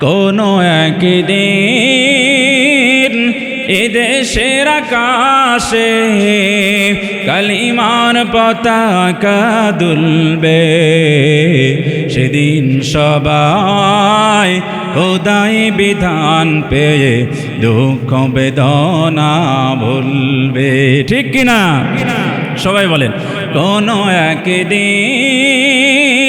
কোনো একদিন এদেশের আকাশে কালিমার পতাকা দুলবে। সেদিন সবাই খোদাই বিধান পেয়ে দুঃখ বেদনা ভুলবে। ঠিক কিনা? সবাই বলেন, কোনো একদিন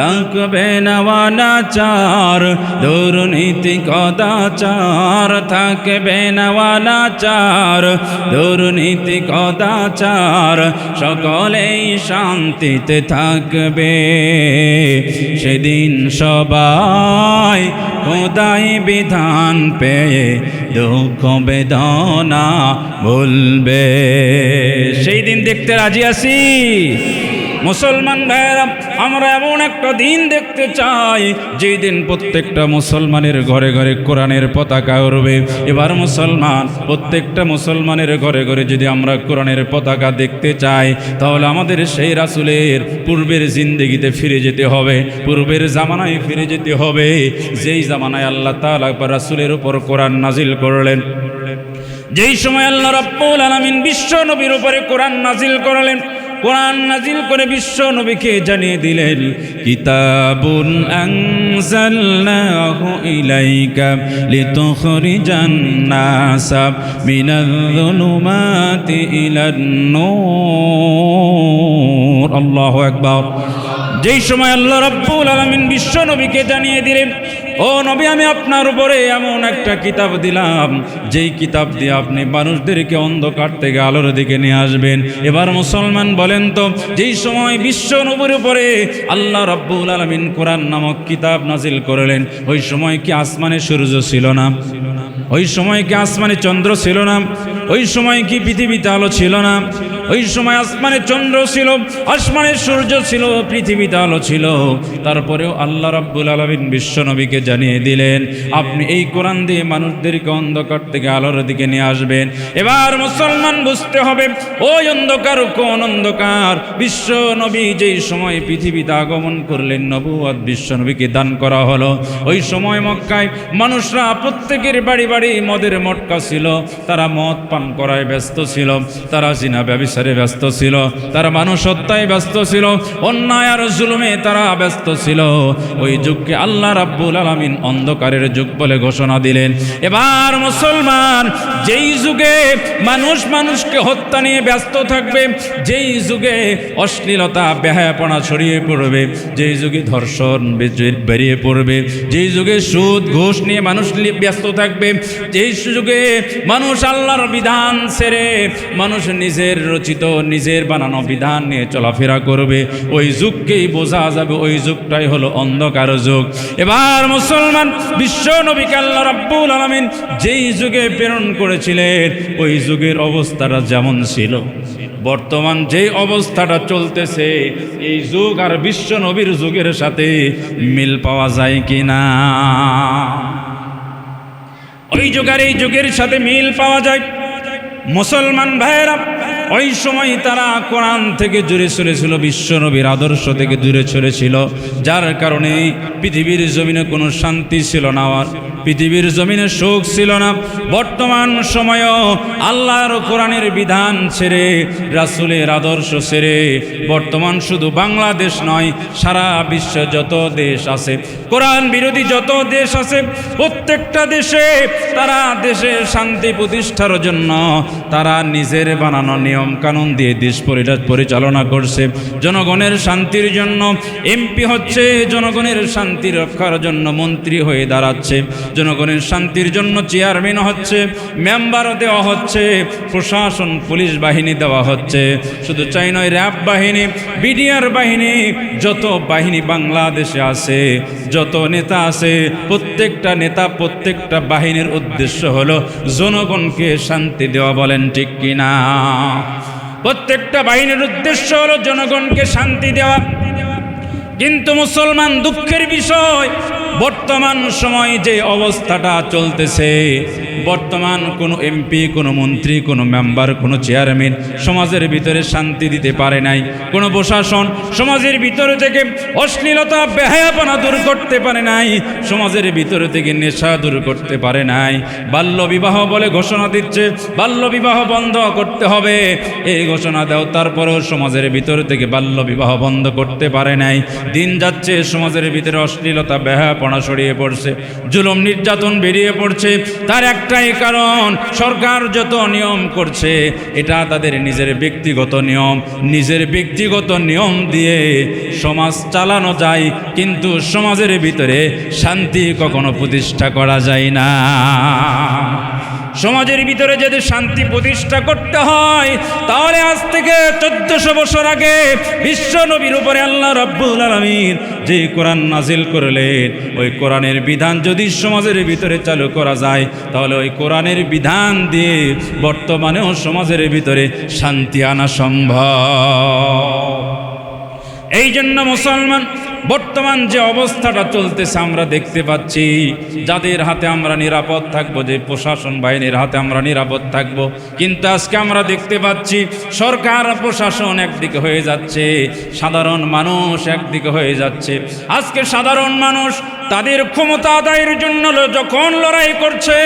থাকবে নওয়ানাচার দুর্নীতি কদাচার থাকবে নওয়ানাচার দুর্নীতি কদাচার, সকলেই শান্তিতে থাকবে। সেদিন সবাই খোদাই বিধান পেয়ে দুঃখ বেদনা বলবে সেই দিন দেখতে রাজি আছি? মুসলমান ভাইয়েরা, আমরা এমন একটা দিন দেখতে চাই, যেই দিন প্রত্যেকটা মুসলমানের ঘরে ঘরে কোরআনের পতাকা উড়বে। এবার মুসলমান, প্রত্যেকটা মুসলমানের ঘরে ঘরে যদি আমরা কোরআনের পতাকা দেখতে চাই, তাহলে আমাদের সেই রাসুলের পূর্বের জিন্দগিতে ফিরে যেতে হবে, পূর্বের জামানায় ফিরে যেতে হবে। যেই জামানায় আল্লাহ তাআলা রাসুলের উপর কোরআন নাজিল করলেন, যেই সময় আল্লাহ রব্বুল আলামিন বিশ্ব নবীর উপরে কোরআন নাজিল করলেন কোরআন নাজিল করে বিশ্ব নবীকে জানিয়ে দিলেন, কিতাবুন আনজালনাহু ইলাইকা লিতুখরিজান নাসা মিনাল-যুলুমাতি ইলান-নূর আল্লাহু আকবার। যেই সময় আল্লাহ রব্বুল আলামিন বিশ্ব নবীকে জানিয়ে দিলেন, ও নবী, আমি আপনার উপরে এমন একটা কিতাব দিলাম, যেই কিতাব দিয়ে আপনি মানুষদেরকে অন্ধকার থেকে আলোর দিকে নিয়ে আসবেন। এবার মুসলমান বলেন তো, যেই সময় বিশ্ব নবীর উপরে আল্লাহ রব্বুল আলমিন কোরআন নামক কিতাব নাজিল করলেন, ওই সময় কি আসমানে সূর্য ছিল না? ওই সময় কি আসমানে চন্দ্র ছিল না? ওই সময় কি পৃথিবীতে আলো ছিল না? ওই সময় আসমানে চন্দ্র ছিল আসমানের সূর্য ছিল, পৃথিবীতে আলো ছিল। তারপরেও আল্লাহ রাব্বুল আলমিন বিশ্বনবীকে জানিয়ে দিলেন, আপনি এই কোরআন দিয়ে মানুষদেরকে অন্ধকার থেকে আলোর দিকে নিয়ে আসবেন। এবার মুসলমান বুঝতে হবে, ওই অন্ধকার কোন অন্ধকার? বিশ্ব নবী যেই সময় পৃথিবীতে আগমন করলেন নবুয়াদ বিশ্ব নবীকে দান করা হলো। ওই সময় মক্কায় মানুষরা প্রত্যেকের বাড়ি বাড়ি মদের মটকা ছিল, তারা মদ পান করায় ব্যস্ত ছিল, তারা চিনা জিনা ব্যবসারে ব্যস্ত ছিল, তারা মানুষ হত্যায় ব্যস্ত ছিল, অন্যায় আর জুলুমে তারা ব্যস্ত ছিল। ওই যুগকে আল্লাহ রাব্বুল আলামিন অন্ধকারের যুগ বলে ঘোষণা দিলেন। এবার মুসলমান যেই যুগে মানুষ মানুষকে হত্যা নিয়ে ব্যস্ত থাকবে, যেই যুগে অশ্লীলতা, বেহায়াপনা ছড়িয়ে পড়বে, যেই যুগে ধর্ষণ বেরিয়ে পড়বে, যেই যুগে সুদ, ঘুষ নিয়ে মানুষ ব্যস্ত থাকবে, যেই যুগে মানুষ আল্লাহর বিধান ছেড়ে মানুষ নিজের রচিত নিজের বানানো বিধান নিয়ে চলাফেরা করবে। ওই যুগকেই বোঝা যাবে, ওই যুগটাই হলো অন্ধকার যুগ। এবার মুসলমান বিশ্ব নবীকে আল্লাহ রাব্বুল আলামিন যেই যুগে প্রেরণ করেছিলেন, ওই যুগের অবস্থাটা যেমন ছিল। বর্তমান যে অবস্থাটা চলতেছে, এই যুগ আর বিশ্ব নবীর যুগের সাথে মিল পাওয়া যায় কি না ওই যুগ আর এই যুগের সাথে মিল পাওয়া যায়। মুসলমান ভাইয়েরা ওই সময় তারা কোরআন থেকে জুড়ে চলেছিল, বিশ্ব নবীর আদর্শ থেকে দূরে চলেছিল। যার কারণে পৃথিবীর জমিনে কোনো শান্তি ছিল না আর পৃথিবীর জমিনে সুখ ছিল না। বর্তমান সময়ও আল্লাহর কোরআনের বিধান ছেড়ে, রাসুলের আদর্শ ছেড়ে, বর্তমান শুধু বাংলাদেশ নয়, সারা বিশ্ব যত দেশ আছে, কোরআন বিরোধী যত দেশ আছে, প্রত্যেকটা দেশে তারা দেশের শান্তি প্রতিষ্ঠার জন্য তারা নিজের বানানো নিয়ম নিয়ম কানুন দিয়ে দেশ পরিচালনা করছে। জনগণের শান্তির জন্য এমপি হচ্ছে, জনগণের শান্তি রক্ষার জন্য মন্ত্রী হয়ে দাঁড়াচ্ছে। জনগণের শান্তির জন্য চেয়ারম্যান হচ্ছে, মেম্বার দেওয়া হচ্ছে, প্রশাসন, পুলিশ বাহিনী দেওয়া হচ্ছে। শুধু চাই নয়, র্যাব বাহিনী, বিডিআর বাহিনী, যত বাহিনী বাংলাদেশে আছে, যত নেতা আছে, প্রত্যেকটা নেতা, প্রত্যেকটা বাহিনীর উদ্দেশ্য হলো জনগণকে শান্তি দেওয়া বলেন ঠিক কিনা? প্রত্যেকটা বাহিনীর উদ্দেশ্য হলো জনগণকে শান্তি দেওয়া। কিন্তু মুসলমান দুঃখের বিষয় বর্তমান সময় যে অবস্থাটা চলতেছে, বর্তমান কোনো এমপি, কোনো মন্ত্রী, কোনো মেম্বার, কোনো চেয়ারম্যান সমাজের ভিতরে শান্তি দিতে পারে নাই, কোনো প্রশাসন সমাজের ভিতরে থেকে অশ্লীলতা, বেহায়াপনা দূর করতে পারে নাই, সমাজের ভিতরে থেকে নেশা দূর করতে পারে নাই। বাল্য বিবাহ বলে ঘোষণা দিচ্ছে বাল্য বিবাহ বন্ধ করতে হবে। এই ঘোষণা দাও, তারপরেও সমাজের ভিতর থেকে বাল্য বিবাহ বন্ধ করতে পারে নাই। দিন যাচ্ছে, সমাজের ভিতরে অশ্লীলতা বেহাপনা ছড়িয়ে পড়ছে, জুলুম নির্যাতন বেরিয়ে পড়ছে। তার একটাই কারণ, সরকার যত নিয়ম করছে, এটা তাদের নিজের ব্যক্তিগত নিয়ম। নিজের ব্যক্তিগত নিয়ম দিয়ে সমাজ চালানো যায়, কিন্তু সমাজের ভিতরে শান্তি কখনো প্রতিষ্ঠা করা যায় না। সমাজের ভিতরে যদি শান্তি প্রতিষ্ঠা করতে হয়, তাহলে আজ থেকে চোদ্দশো বছর আগে বিশ্ব নবীর উপরে আল্লাহ রব্বুল আলমীর যে কোরআন নাজিল করলেন, ওই কোরআনের বিধান যদি সমাজের ভিতরে চালু করা যায়, তাহলে ওই কোরআনের বিধান দিয়ে বর্তমানেও সমাজের ভিতরে শান্তি আনা সম্ভব। এই জন্য মুসলমান বর্তমান যে অবস্থাটা চলতেছে আমরা দেখতে পাচ্ছি, যাদের হাতে আমরা নিরাপদ থাকব, যে প্রশাসন বাহিনীর হাতে আমরা নিরাপদ থাকব, কিন্তু আজকে আমরা দেখতে পাচ্ছি সরকার, প্রশাসন একদিকে হয়ে যাচ্ছে, সাধারণ মানুষ একদিকে হয়ে যাচ্ছে। আজকে সাধারণ মানুষ তাদের ক্ষমতা আদায়ের জন্য যখন লড়াই করছে,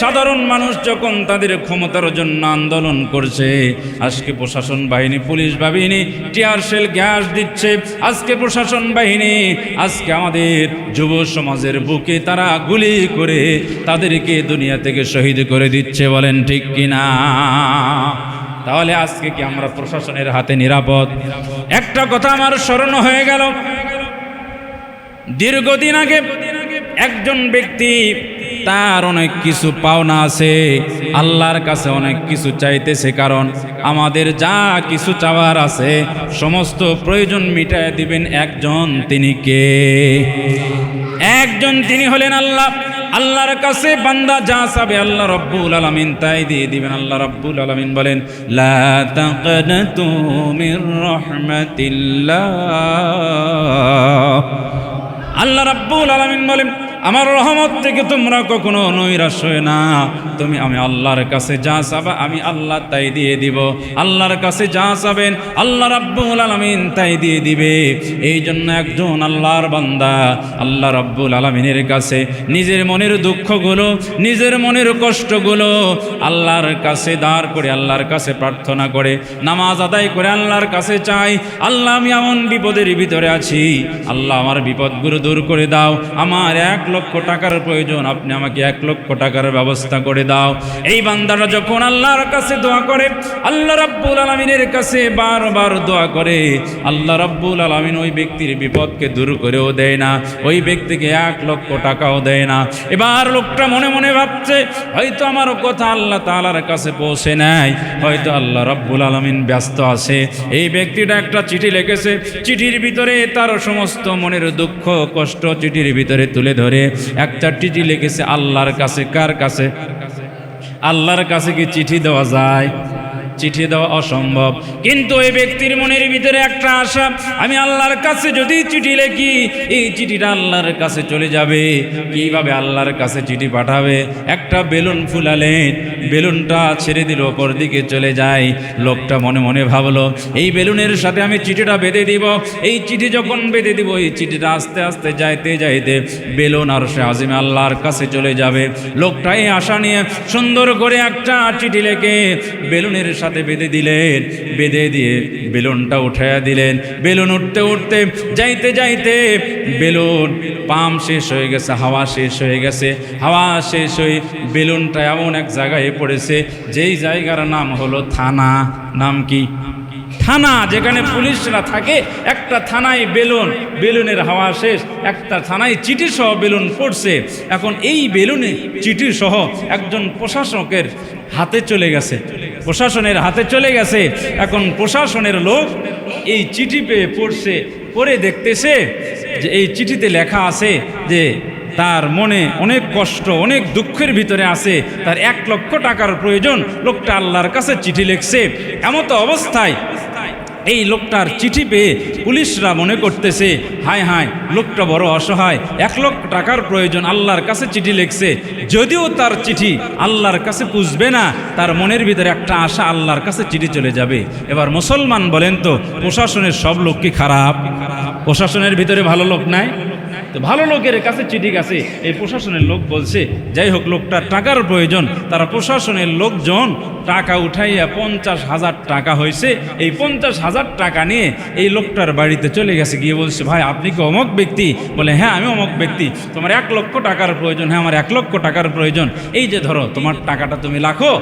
সাধারণ মানুষ যখন তাদের ক্ষমতার জন্য আন্দোলন করছে, আজকে প্রশাসন বাহিনী, পুলিশ বাহিনী, টিয়ার সেল গ্যাস দিচ্ছে, আজকে প্রশাসন বাহিনী আজকে আমাদের যুব সমাজের বুকে তারা গুলি করে তাদেরকে দুনিয়া থেকে শহীদ করে দিচ্ছে, বলেন ঠিক কিনা? তাহলে আজকে কি আমরা প্রশাসনের হাতে নিরাপদ? একটা কথা আমার স্মরণ হয়ে গেল। দীর্ঘদিন আগে একজন ব্যক্তি তার অনেক কিছু পাওনা আছে। আল্লাহর কাছে অনেক কিছু চাইতেছে, কারণ আমাদের যা কিছু চাওয়ার আছে, সমস্ত প্রয়োজন মিটায় দিবেন একজন তিনি কে? একজন তিনি হলেন আল্লাহ। আল্লাহর কাছে বান্দা যা চাবে আল্লাহ রব্বুল আলামিন তাই দিয়ে দিবেন। আল্লাহ রব্বুল আলামিন বলেন, লা আল্লাহ রব্বুল আলামিন বলেন আমার রহমত থেকে তোমরা কখনো নৈরাশ হয়ে না। তুমি আমি আল্লাহর কাছে যা চাবা, আমি আল্লাহ তাই দিয়ে দিব। আল্লাহর কাছে যা চাবেন, আল্লাহ রাব্বুল আলামিন তাই দিয়ে দিবে। এই জন্য একজন আল্লাহর বান্দা, আল্লাহ রাব্বুল আলামিনের কাছে নিজের মনের দুঃখগুলো, নিজের মনের কষ্টগুলো আল্লাহর কাছে দাঁড় করে, আল্লাহর কাছে প্রার্থনা করে, নামাজ আদায় করে আল্লাহর কাছে চাই, আল্লাহ আমি এমন বিপদের ভিতরে আছি, আল্লাহ আমার বিপদগুলো দূর করে দাও, আমার এক লক্ষ টাকার প্রয়োজন, আপনি আমাকে এক লক্ষ টাকার ব্যবস্থা করে দাও। এই বান্দাটা যখন আল্লাহর কাছে দোয়া করে, আল্লাহ রাব্বুল আলমিনের কাছে বারবার দোয়া করে, আল্লাহ রাব্বুল আলমিন ওই ব্যক্তির বিপদকে দূর করেও দেয় না, ওই ব্যক্তিকে এক লক্ষ টাকাও দেয় না। এবার লোকটা মনে মনে ভাবছে, হয়তো আমার কথা আল্লাহ তালার কাছে পৌঁছে নেয়, হয়তো আল্লাহ রাব্বুল আলমিন ব্যস্ত আছে। এই ব্যক্তিটা একটা চিঠি লিখেছে, চিঠির ভিতরে তার সমস্ত মনের দুঃখ, কষ্ট চিঠির ভিতরে তুলে ধরে একটা চিঠি লিখেছে আল্লাহর কাছে কার কাছে? আল্লাহর কাছে কি চিঠি দেওয়া যায়? চিঠি দেওয়া অসম্ভব। কিন্তু এই ব্যক্তির মনের ভিতরে একটা আশা, আমি আল্লাহর কাছে যদি চিঠি লেখি, এই চিঠিটা আল্লাহর কাছে চলে যাবে। কীভাবে আল্লাহর কাছে চিঠি পাঠাবে? একটা বেলুন ফুলালেন বেলুনটা ছেড়ে দিল, ওপর দিকে চলে যায়। লোকটা মনে মনে ভাবলো, এই বেলুনের সাথে আমি চিঠিটা বেঁধে দিব। এই চিঠি যখন বেঁধে দিব, এই চিঠিটা আস্তে আস্তে যাইতে যাইতে বেলুন আর সে আজিমে আল্লাহর কাছে চলে যাবে। লোকটা এই আশা নিয়ে সুন্দর করে একটা চিঠি লেখে, বেলুনের সাথে বেঁধে দিলেন, বেঁধে দিয়ে বেলুনটা উঠাইয়া দিলেন। বেলুন উঠতে উঠতে, যাইতে যাইতে বেলুন পাম্প শেষ হয়ে গেছে, হাওয়া শেষ হয়ে গেছে। হাওয়া শেষ হয়ে বেলুনটা এমন এক জায়গায় পড়েছে, যেই জায়গার নাম হলো থানা। নাম কি? থানা, যেখানে পুলিশরা থাকে, একটা থানায় বেলুন, বেলুনের হাওয়া শেষ, একটা থানায় চিঠি সহ বেলুন পড়ছে। এখন এই বেলুনে চিঠি সহ একজন প্রশাসকের হাতে চলে গেছে। প্রশাসনের হাতে চলে গেছে। এখন প্রশাসনের লোক এই চিঠি পেয়ে পড়ছে, পড়ে দেখতেছে যে এই চিঠিতে লেখা আছে যে তার মনে অনেক কষ্ট, অনেক দুঃখের ভিতরে আছে। তার এক লক্ষ টাকার প্রয়োজন। লোকটা আল্লাহর কাছে চিঠি লিখছে। এমতো অবস্থায় এই লোকটার চিঠি পেয়ে পুলিশরা মনে করতেছে, হায় হায়, লোকটা বড় অসহায়। এক লক্ষ টাকার প্রয়োজন, আল্লাহর কাছে চিঠি লিখছে। যদিও তার চিঠি আল্লাহর কাছে পুষবে না, তার মনের ভিতরে একটা আশা আল্লাহর কাছে চিঠি চলে যাবে। এবার মুসলমান বলেন তো, প্রশাসনের সব লোক কি খারাপ? প্রশাসনের ভিতরে ভালো লোক নাই? তো ভালো লোকের কাছে চিঠি গেছে। এই প্রশাসনের লোক বলছে, যাই হোক লোকটার টাকার প্রয়োজন। তারা প্রশাসনের লোকজন টাকা উঠাইয়া পঞ্চাশ হাজার টাকা হয়েছে এই পঞ্চাশ হাজার টাকা নিয়ে এই লোকটার বাড়িতে চলে গেছে। গিয়ে বলছে, ভাই, আপনি কি অমক ব্যক্তি? বলে হ্যাঁ আমি অমক ব্যক্তি। তোমার এক লক্ষ টাকার প্রয়োজন। হ্যাঁ আমার এক লক্ষ টাকার প্রয়োজন। এই যে ধরো, তোমার টাকাটা তুমি লাখো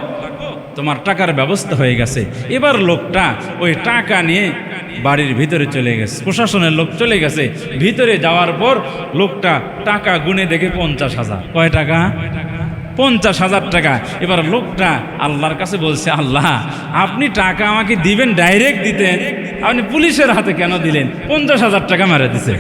তোমার টাকার ব্যবস্থা হয়ে গেছে। এবার লোকটা ওই টাকা নিয়ে বাড়ির ভিতরে চলে গেছে। প্রশাসনের লোক চলে গেছে। ভিতরে যাওয়ার পর লোকটা টাকা গুনে দেখে পঞ্চাশ হাজার। কয় টাকা? পঞ্চাশ হাজার টাকা। এবার লোকটা আল্লাহর কাছে বলছে, আল্লাহ, আপনি টাকা আমাকে দিবেন, ডাইরেক্ট দিতেন আপনি পুলিশের হাতে কেন দিলেন? পঞ্চাশ হাজার টাকা মেরে দিছে।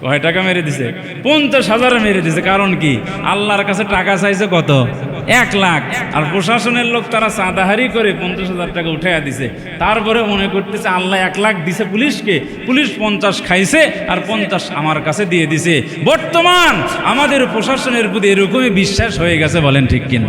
কয় টাকা মেরে দিছে? পঞ্চাশ হাজার মেরে দিছে। কারণ কি? আল্লাহর কাছে টাকা চাইছে কত? এক লাখ। আর প্রশাসনের লোক তারা চাঁদাহারি করে পঞ্চাশ হাজার টাকা উঠাইয়া দিছে। তারপরে মনে করতেছে, আল্লাহ এক লাখ দিছে পুলিশকে। পুলিশ পঞ্চাশ খাইছে আর পঞ্চাশ আমার কাছে দিয়ে দিছে। বর্তমান আমাদের প্রশাসনের প্রতি এরকমই বিশ্বাস হয়ে গেছে বলেন ঠিক কিনা?